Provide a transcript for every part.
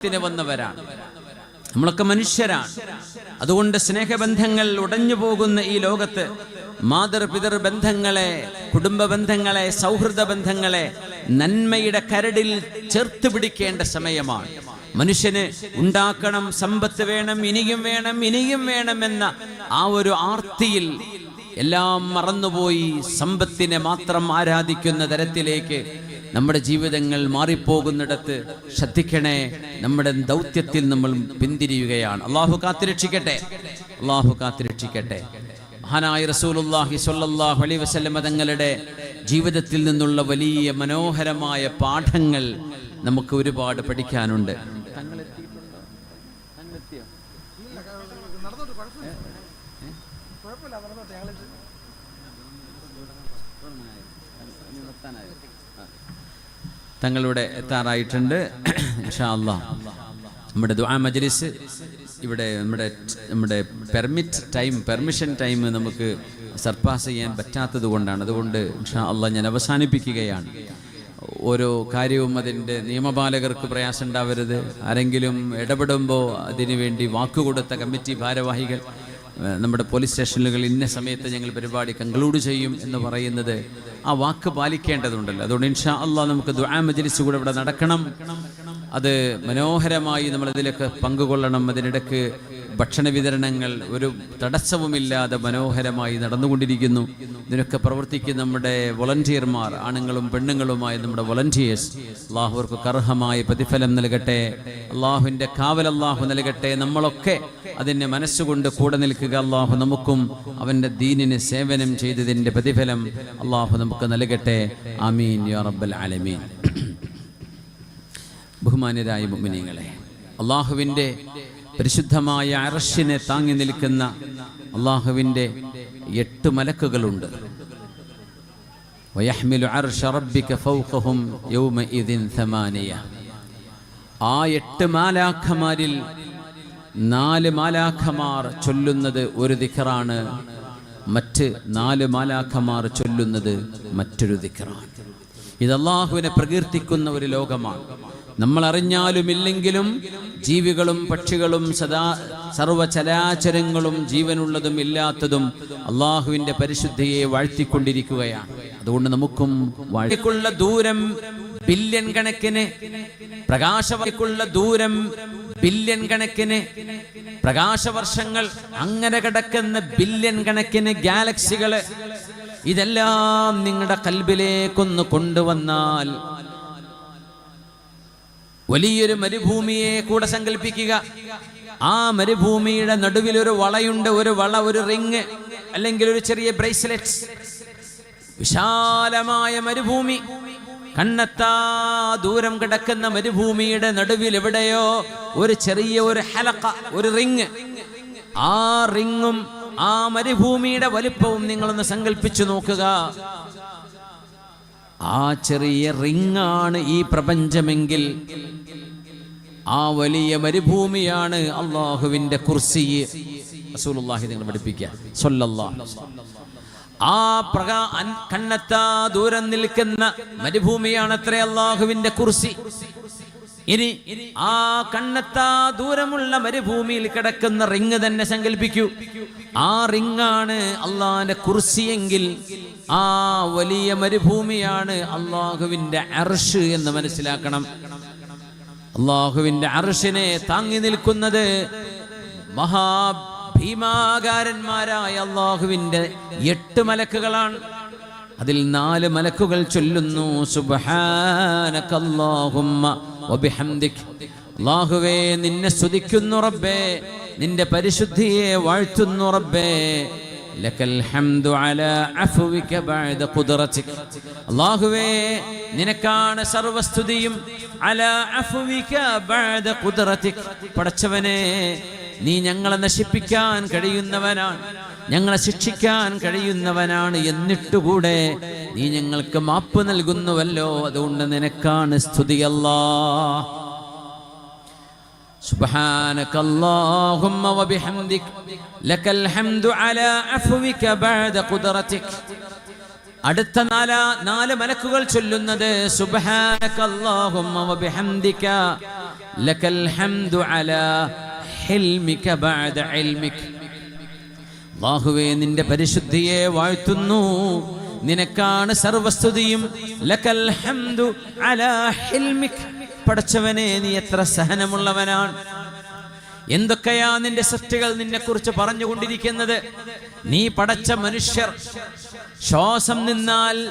ത്തിന് വന്നവരാണ്. നമ്മളൊക്കെ മനുഷ്യരാണ്. അതുകൊണ്ട് സ്നേഹബന്ധങ്ങൾ ഉടഞ്ഞു പോകുന്ന ഈ ലോകത്ത് മാതൃപിതൃ ബന്ധങ്ങളെ കുടുംബ ബന്ധങ്ങളെ സൗഹൃദ ബന്ധങ്ങളെ നന്മയുടെ കരടിൽ ചേർത്ത് പിടിക്കേണ്ട സമയമാണ്. മനുഷ്യന് ഉണ്ടാക്കണം സമ്പത്ത് വേണം ഇനിയും വേണം ഇനിയും വേണമെന്ന ആ ഒരു ആർത്തിയിൽ എല്ലാം മറന്നുപോയി സമ്പത്തിനെ മാത്രം ആരാധിക്കുന്ന തരത്തിലേക്ക് നമ്മുടെ ജീവിതങ്ങൾ മാറിപ്പോകുന്നിടത്ത് ശ്രദ്ധിക്കണേ. നമ്മുടെ ദൗത്യത്തിൽ നമ്മൾ പിന്തിരിയുകയാണ്. അള്ളാഹു കാത്തിരക്ഷിക്കട്ടെ. അള്ളാഹു കാത്തിരക്ഷിക്കട്ടെ. മഹാനായ റസൂലുല്ലാഹി സ്വല്ലല്ലാഹു അലൈഹി വസല്ലമ തങ്ങളുടെ ജീവിതത്തിൽ നിന്നുള്ള വലിയ മനോഹരമായ പാഠങ്ങൾ നമുക്ക് ഒരുപാട് പഠിക്കാനുണ്ട്. തങ്ങളുടെ എത്താറായിട്ടുണ്ട്. നമ്മുടെ ദുആ മജ്ലിസ് ഇവിടെ നമ്മുടെ നമ്മുടെ പെർമിറ്റ് ടൈം പെർമിഷൻ ടൈം നമുക്ക് സർപ്പാസ് ചെയ്യാൻ പറ്റാത്തത് കൊണ്ടാണ്. അതുകൊണ്ട് ഇൻഷാ അല്ലാ ഞാൻ അവസാനിപ്പിക്കുകയാണ്. ഓരോ കാര്യവും അതിന്റെ നിയമപാലകർക്ക് പ്രയാസം ഉണ്ടാവരുത്. ആരെങ്കിലും ഇടപെടുമ്പോൾ അതിനുവേണ്ടി വാക്കുകൊടുത്ത കമ്മിറ്റി ഭാരവാഹികൾ നമ്മുടെ പോലീസ് സ്റ്റേഷനുകൾ ഇന്ന സമയത്ത് ഞങ്ങൾ പരിപാടി കൺക്ലൂഡ് ചെയ്യും എന്ന് പറയുന്നത് ആ വാക്ക് പാലിക്കേണ്ടതുണ്ടല്ലോ. അതുകൊണ്ട് ഇൻഷാ അള്ളാഹ് നമുക്ക് ദുആ മജ്ലിസ് കൂടെ ഇവിടെ നടക്കണം. അത് മനോഹരമായി നമ്മൾ ഇതിലൊക്കെ പങ്കുകൊള്ളണം. അതിനിടയ്ക്ക് ഭക്ഷണ വിതരണങ്ങൾ ഒരു തടസ്സവുമില്ലാതെ മനോഹരമായി നടന്നുകൊണ്ടിരിക്കുന്നു. ഇതിനൊക്കെ പ്രവർത്തിക്കുന്ന നമ്മുടെ വോളണ്ടിയർമാർ ആണുങ്ങളും പെണ്ണുങ്ങളുമായ നമ്മുടെ വോളണ്ടിയേഴ്സ് അള്ളാഹുവർക്ക് കർഹമായ പ്രതിഫലം നൽകട്ടെ. അള്ളാഹുവിന്റെ കാവൽ അള്ളാഹു നൽകട്ടെ. നമ്മളൊക്കെ അതിനെ മനസ്സുകൊണ്ട് കൂടെ നിൽക്കുക അള്ളാഹു നമുക്കും അവന്റെ ദീനിന് സേവനം ചെയ്തതിന്റെ പ്രതിഫലം അള്ളാഹു നമുക്ക് നൽകട്ടെ. അമീൻ യാ റബ്ബൽ ആലമീൻ. ബഹുമാനരായ മുമിനിങ്ങളെ അള്ളാഹുവിന്റെ പരിശുദ്ധമായ അറഷിനെ താങ്ങി നിൽക്കുന്ന അള്ളാഹുവിന്റെ എട്ട് മലക്കുകളുണ്ട്. ആ എട്ട് മാലാഖമാരിൽ നാല് മാലാഖമാർ ചൊല്ലുന്നത് ഒരു ദിഖറാണ് മറ്റ് നാല് മാലാഖമാർ ചൊല്ലുന്നത് മറ്റൊരു ദിഖറാണ് ഇത് അള്ളാഹുവിനെ പ്രകീർത്തിക്കുന്ന ഒരു ലോകമാണ്. നമ്മൾ അറിഞ്ഞാലും ഇല്ലെങ്കിലും ജീവികളും പക്ഷികളും സദാ സർവചരാചരങ്ങളും ജീവനുള്ളതും ഇല്ലാത്തതും അള്ളാഹുവിന്റെ പരിശുദ്ധിയെ വാഴ്ത്തിക്കൊണ്ടിരിക്കുകയാണ്. അതുകൊണ്ട് നമുക്കും വാഴ്ത്തിക്കുള്ള ദൂരം ബില്യൺ കണക്കിന് പ്രകാശവർക്കുള്ള ദൂരം ബില്യൺ കണക്കിന് പ്രകാശവർഷങ്ങൾ അങ്ങനെ കിടക്കുന്ന ബില്യൺ കണക്കിന് ഗാലക്സികൾ ഇതെല്ലാം നിങ്ങളുടെ കൽബിലേക്കൊന്ന് കൊണ്ടുവന്നാൽ വലിയൊരു മരുഭൂമിയെ കൂടെ സങ്കല്പിക്കുക ആ മരുഭൂമിയുടെ നടുവിൽ ഒരു വളയുണ്ട് ഒരു വള ഒരു റിങ് അല്ലെങ്കിൽ ഒരു ചെറിയ ബ്രേസ്ലെറ്റ്. വിശാലമായ മരുഭൂമി. കണ്ണെത്താ ദൂരം കിടക്കുന്ന മരുഭൂമിയുടെ നടുവിൽ എവിടെയോ ഒരു ചെറിയ ഒരു ഹലക്ക ഒരു റിങ്. ആ റിങ്ങും ആ മരുഭൂമിയുടെ വലിപ്പവും നിങ്ങളൊന്ന് സങ്കല്പിച്ചു നോക്കുക. ആ ചെറിയ റിങ്ങാണ് ഈ പ്രപഞ്ചമെങ്കിൽ ആ വലിയ മരുഭൂമിയാണ് അള്ളാഹുവിന്റെ കുർസി. റസൂലുള്ളാഹി നിങ്ങൾ പഠിപ്പിക്കുക. ആ പ്രക കണ്ണത്താ ദൂരം നിൽക്കുന്ന മരുഭൂമിയാണ് അത്ര അള്ളാഹുവിന്റെ കുർസി. ഇനി ആ കണ്ണെത്താ ദൂരമുള്ള മരുഭൂമിയിൽ കിടക്കുന്ന റിങ് തന്നെ സങ്കല്പിക്കൂ ആ റിങ്ങാണ് അള്ളാന്റെ കുർസിയെങ്കിൽ ആ വലിയ മരുഭൂമിയാണ് അള്ളാഹുവിന്റെ അർഷ് എന്ന് മനസ്സിലാക്കണം. അള്ളാഹുവിന്റെ അർഷിനെ താങ്ങി നിൽക്കുന്നത് മഹാഭീമാകാരന്മാരായ അള്ളാഹുവിന്റെ എട്ട് മലക്കുകളാണ്. അതിൽ നാല് മലക്കുകൾ ചൊല്ലുന്നു സുബഹാനക്കല്ലാഹുമ്മ അള്ളാഹുവേ നിന്നെ സ്തുതിക്കുന്നു റബ്ബേ. നിന്റെ പരിശുദ്ധിയെ വാഴ്ത്തുന്നു റബ്ബേ. അല്ലാഹുവേ നിനക്കാണ് സർവസ്തുതിയും. പടച്ചവനെ നീ ഞങ്ങളെ നശിപ്പിക്കാൻ കഴിയുന്നവനാണ് ഞങ്ങളെ ശിക്ഷിക്കാൻ കഴിയുന്നവനാണ് എന്നിട്ടുകൂടെ നീ ഞങ്ങൾക്ക് മാപ്പ് നൽകുന്നുവല്ലോ അതുകൊണ്ട് നിനക്കാണ് സ്തുതി അല്ലാ سبحانك اللهم وبحمدك لك الحمد على عفوك بعد قدرتك അടുത്ത നാല നാല് മലക്കുകൾ ചൊല്ലുന്നത് സുബ്ഹാനക അല്ലാഹുമ്മ വബിഹംദിക ലക്കൽ ഹംദു അലാ ഹിൽമിക ബഅദ ഇൽമിക. അല്ലാഹുവേ നിന്റെ പരിശുദ്ധിയെ വാഴ്ത്തുന്നു. നിനക്കാണ് സർവസ്തുതിയും. ലകൽ ഹംദു അലാ ഹിൽമിക. പടച്ചവനെ നീ എത്ര സഹനമുള്ളവനാണ്. എന്തൊക്കെയാ നിന്റെ സൃഷ്ടികൾ നിന്നെക്കുറിച്ച് പറഞ്ഞുകൊണ്ടിരിക്കുന്നത്? നീ പടച്ച മനുഷ്യർ. ശ്വാസം നിന്നാൽ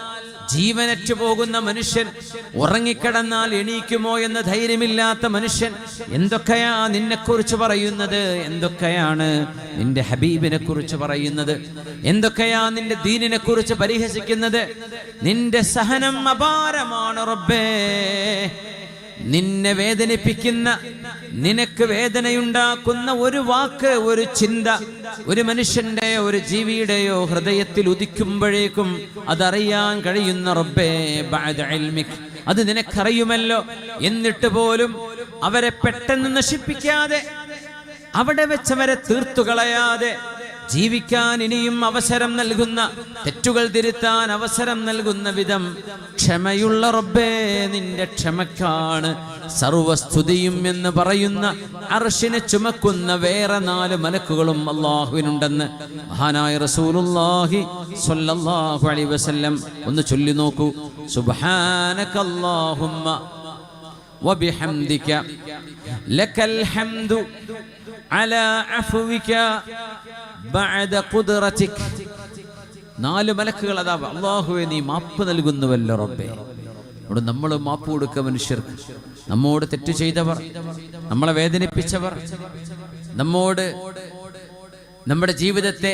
ജീവനറ്റു പോകുന്ന മനുഷ്യൻ. ഉറങ്ങിക്കിടന്നാൽ എണീക്കുമോ എന്ന ധൈര്യമില്ലാത്ത മനുഷ്യൻ. എന്തൊക്കെയാ നിന്നെക്കുറിച്ച് പറയുന്നത്? എന്തൊക്കെയാണ് നിന്റെ ഹബീബിനെ കുറിച്ച് പറയുന്നത്? എന്തൊക്കെയാ നിന്റെ ദീനിനെ കുറിച്ച് പരിഹസിക്കുന്നത്? നിന്റെ സഹനം അപാരമാണ് റബ്ബേ. നിന്നെ വേദനിപ്പിക്കുന്ന നിനക്ക് വേദനയുണ്ടാക്കുന്ന ഒരു വാക്ക് ഒരു ചിന്ത ഒരു മനുഷ്യന്റെ ഒരു ജീവിയുടെയോ ഹൃദയത്തിൽ ഉദിക്കുമ്പോഴേക്കും അതറിയാൻ കഴിയുന്ന റബ്ബേ അത് നിനക്കറിയുമല്ലോ. എന്നിട്ട് പോലും അവരെ പെട്ടെന്ന് നശിപ്പിക്കാതെ അവിടെ വെച്ചവരെ തീർത്തു കളയാതെ ജീവിക്കാൻ ഇനിയും അവസരം നൽകുന്ന തെറ്റുകൾ തിരുത്താൻ അവസരം നൽകുന്ന വിധം ക്ഷമയുള്ള റബ്ബേ നിന്റെ ക്ഷമക്കാണ്. സർവസ്തുതിയും എന്ന് പറയുന്ന അർഷിനെ ചുമക്കുന്ന വേറെ നാല് മലക്കുകളും അള്ളാഹുവിനുണ്ടെന്ന് മഹാനായ റസൂലുല്ലാഹി സ്വല്ലല്ലാഹു അലൈഹി വസല്ലം ഒന്ന് ചൊല്ലി നോക്കൂ. സുബ്ഹാനകല്ലാഹുമ്മ وبحمدك لك الحمد على عفوك بعد قدرتك നാല് മലക്കുകൾ അതാ അള്ളാഹുവെ നീ മാപ്പ് നൽകുന്നുവല്ലോ റബ്ബേ അവിടെ നമ്മൾ മാപ്പ് കൊടുക്കുക മനുഷ്യർക്ക് നമ്മോട് തെറ്റ് ചെയ്തവർ നമ്മളെ വേദനിപ്പിച്ചവർ നമ്മോട് നമ്മുടെ ജീവിതത്തെ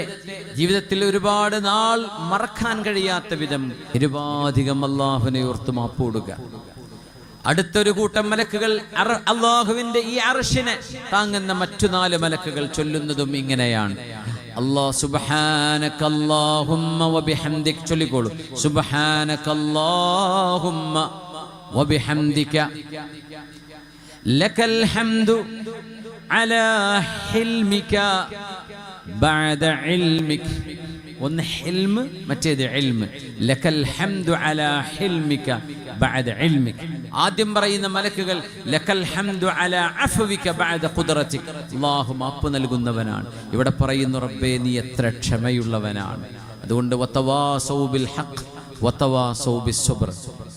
ജീവിതത്തിൽ ഒരുപാട് നാൾ മറക്കാൻ കഴിയാത്ത വിധം നിരുപാധികം അള്ളാഹുവിനെ ഓർത്ത് മാപ്പ് കൊടുക്കുക അടുത്തൊരു കൂട്ടം മലക്കുകൾ അള്ളാഹുവിന്റെ ഈ അർഷിനെ താങ്ങുന്ന മറ്റു നാല് മലക്കുകൾ ചൊല്ലുന്നതും ഇങ്ങനെയാണ്. അല്ലാ സുബ്ഹാനകല്ലാഹുമ്മ വബിഹംദിക് ചൊല്ലിക്കോളൂ. സുബ്ഹാനകല്ലാഹുമ്മ വബിഹംദിക ഹംദു അലാ ഹിൽമിക ബഅദ ഇൽമിക. ഒന്ന് ഹിൽമ് മറ്റേത് ഇൽമ്. ലക്കൽ ഹംദു അലാ ഹിൽമിക ബഅദ ഇൽമിക. ആദ്യം പറയുന്ന മലക്കുകൾ ലക്കൽ ഹംദു അലാ അഫ്വിക ബഅദ ഖുദ്റതിക അല്ലാഹു മാപ്പ് നൽകുന്നവനാണ്. ഇവിടെ പറയുന്നു റബ്ബേ നീ എത്ര ക്ഷമയുള്ളവനാണ്. അതുകൊണ്ട് വതവാസൗ ബിൽ ഹഖ് വതവാസൗ ബിസ്സബ്ർ.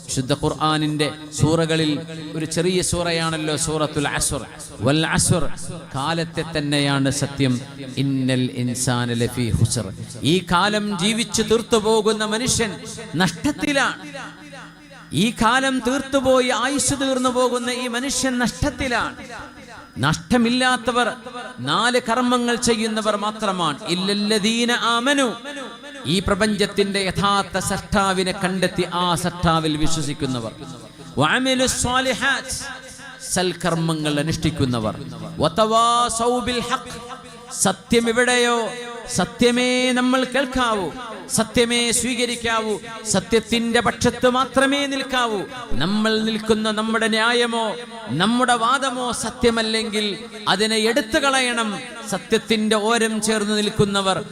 ശുദ്ധ ഖുർആാനിന്റെ സൂറകളിൽ ഒരു ചെറിയ സൂറയാണല്ലോ സൂറത്തുൽ അസുർ വൽ അസുർ കാലത്തെ തന്നെയാണ് സത്യം. ഇന്നൽ ഇൻസാന ലഫി ഹുസർ. ഈ കാലം ജീവിച്ചു തീർത്തു പോകുന്ന മനുഷ്യൻ നഷ്ടത്തിലാണ്. ഈ കാലം തീർത്തുപോയി ആയുസ് തീർന്നു പോകുന്ന ഈ മനുഷ്യൻ നഷ്ടത്തിലാണ്. നഷ്ടമില്ലാത്തവർ നാല് കർമ്മങ്ങൾ ചെയ്യുന്നവർ മാത്രമാണ്. ഇല്ലല്ലദീന ആമനു. ഈ പ്രപഞ്ചത്തിന്റെ യഥാർത്ഥ സഷ്ടാവിനെ കണ്ടെത്തി ആ സഷ്ടാവിൽ വിശ്വസിക്കുന്നവർ. സൽക്കർമ്മങ്ങൾ അനുഷ്ഠിക്കുന്നവർ. സത്യം എവിടെയോ സത്യമേ നമ്മൾ കേൾക്കാവൂ സത്യമേ സ്വീകരിക്കാവൂ സത്യത്തിന്റെ പക്ഷത്ത് മാത്രമേ നിൽക്കാവൂ. നമ്മൾ നിൽക്കുന്ന നമ്മുടെ ന്യായമോ നമ്മുടെ വാദമോ സത്യമല്ലെങ്കിൽ അതിനെ എടുത്തു കളയണം സത്യത്തിന്റെ ഓരം ചേർന്ന് നിൽക്കുന്നവർ.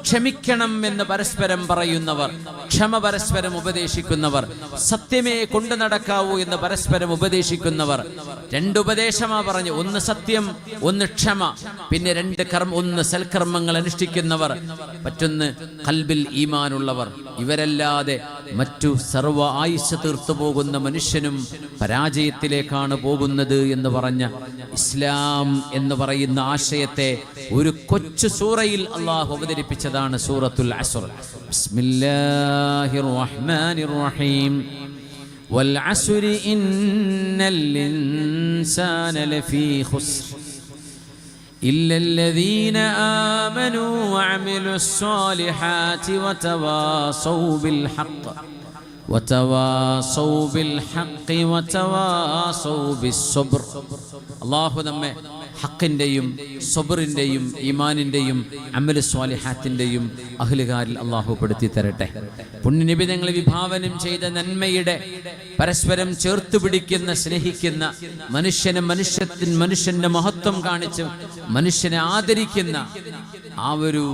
ക്ഷമിക്കണം എന്ന് പരസ്പരം പറയുന്നവർ. ക്ഷമ പരസ്പരം ഉപദേശിക്കുന്നവർ. സത്യമേ കൊണ്ടു നടക്കാവൂ എന്ന് പരസ്പരം ഉപദേശിക്കുന്നവർ. രണ്ടുപദേശമാ പറഞ്ഞു ഒന്ന് സത്യം ഒന്ന് ക്ഷമ. പിന്നെ രണ്ട് കർമ്മ ഒന്ന് സൽക്കർമ്മങ്ങൾ അനുഷ്ഠിക്കുന്നവർ. മറ്റൊന്ന് കൽബിൽ ഈമാനുള്ളവർ. ഇവരല്ലാതെ മറ്റു സർവ ആയുസ് തീർത്തു പോകുന്ന മനുഷ്യനും പരാജയത്തിലേക്കാണ് പോകുന്നത് എന്ന് പറഞ്ഞ ഇസ്ലാം എന്ന് പറയുന്ന ആശയത്തെ ഒരു കൊച്ചു സൂറയിൽ അള്ളാഹു അവതരിപ്പിച്ചതാണ് സൂറത്തുൽ അസ്ർ ബിസ്മില്ലാഹിർ റഹ്മാനിർ റഹീം والعسر إن الإنسان لفي خسر إلا الذين آمنوا وعملوا الصالحات وتواصوا بالحق وتواصوا بالحق وتواصوا بالصبر. الله ذمه. ഹക്കിന്റെയും സൊബറിന്റെയും ഈമാനിന്റെയും അമൽ സ്വാലിഹാത്തിന്റെയും അഹ്ലുകാരിൽ അള്ളാഹു പെടുത്തി തരട്ടെ. പുണ്യനിബിധങ്ങളെ വിഭാവനം ചെയ്ത നന്മയുടെ പരസ്പരം ചേർത്ത് പിടിക്കുന്ന സ്നേഹിക്കുന്ന മനുഷ്യനെ മനുഷ്യത്തിൻ മനുഷ്യന്റെ മഹത്വം കാണിച്ച് മനുഷ്യനെ ആദരിക്കുന്ന ആ ഒരു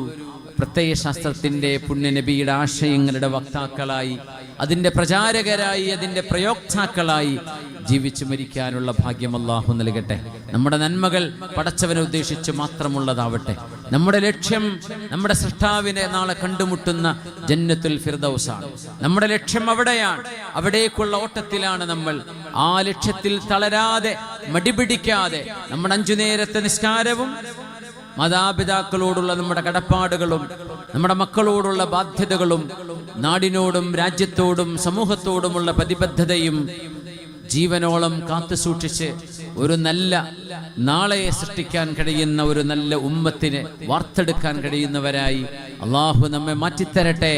പ്രത്യയശാസ്ത്രത്തിന്റെ പുണ്യനബിയുടെ ആശയങ്ങളുടെ വക്താക്കളായി അതിന്റെ പ്രചാരകരായി അതിന്റെ പ്രയോക്താക്കളായി ജീവിച്ചു മരിക്കാനുള്ള ഭാഗ്യം അള്ളാഹു നൽകട്ടെ. നമ്മുടെ നന്മകൾ പടച്ചവനെ ഉദ്ദേശിച്ച് മാത്രമുള്ളതാവട്ടെ. നമ്മുടെ ലക്ഷ്യം നമ്മുടെ സൃഷ്ടാവിനെ നാളെ കണ്ടുമുട്ടുന്ന ജന്നത്തുൽ ഫിർദൗസാണ്. നമ്മുടെ ലക്ഷ്യം അവിടെയാണ്. അവിടേക്കുള്ള ഓട്ടത്തിലാണ് നമ്മൾ. ആ ലക്ഷ്യത്തിൽ തളരാതെ മടിപിടിക്കാതെ നമ്മുടെ അഞ്ചു നേരത്തെ നിസ്കാരവും മാതാപിതാക്കളോടുള്ള നമ്മുടെ കടപ്പാടുകളും നമ്മുടെ മക്കളോടുള്ള ബാധ്യതകളും നാടിനോടും രാജ്യത്തോടും സമൂഹത്തോടുമുള്ള പ്രതിബദ്ധതയും ജീവനോളം കാത്തു സൂക്ഷിച്ച് ഒരു നല്ല നാളെ സൃഷ്ടിക്കാൻ കഴിയുന്ന ഒരു നല്ല ഉമ്മത്തിനെ വാർത്തെടുക്കാൻ കഴിയുന്നവരായി അള്ളാഹു നമ്മെ മാറ്റിത്തരട്ടെ.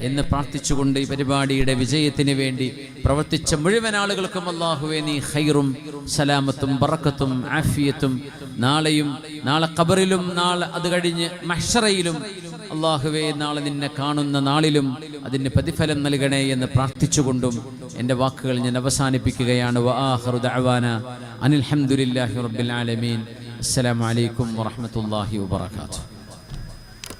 എന്ന് പ്രാർത്ഥിച്ചുകൊണ്ട് ഈ പരിപാടിയുടെ വിജയത്തിന് വേണ്ടി പ്രവർത്തിച്ച മുഴുവൻ ആളുകൾക്കും അള്ളാഹുവെ നീ ഹൈറും സലാമത്തും ബറക്കത്തും ആഫിയത്തും നാളെയും നാളെ ഖബറിലും നാളെ അത് കഴിഞ്ഞ് മഷറയിലും അള്ളാഹുവെ നാളെ നിന്നെ കാണുന്ന നാളിലും അതിന് പ്രതിഫലം നൽകണേ എന്ന് പ്രാർത്ഥിച്ചുകൊണ്ടും എന്റെ വാക്കുകൾ ഞാൻ അവസാനിപ്പിക്കുകയാണ്. ഹംദുലില്ലാഹി റബ്ബിൽ ആലമീൻ. അസ്സലാമു വറഹ്മത്തുള്ളാഹി വബറകാതുഹു.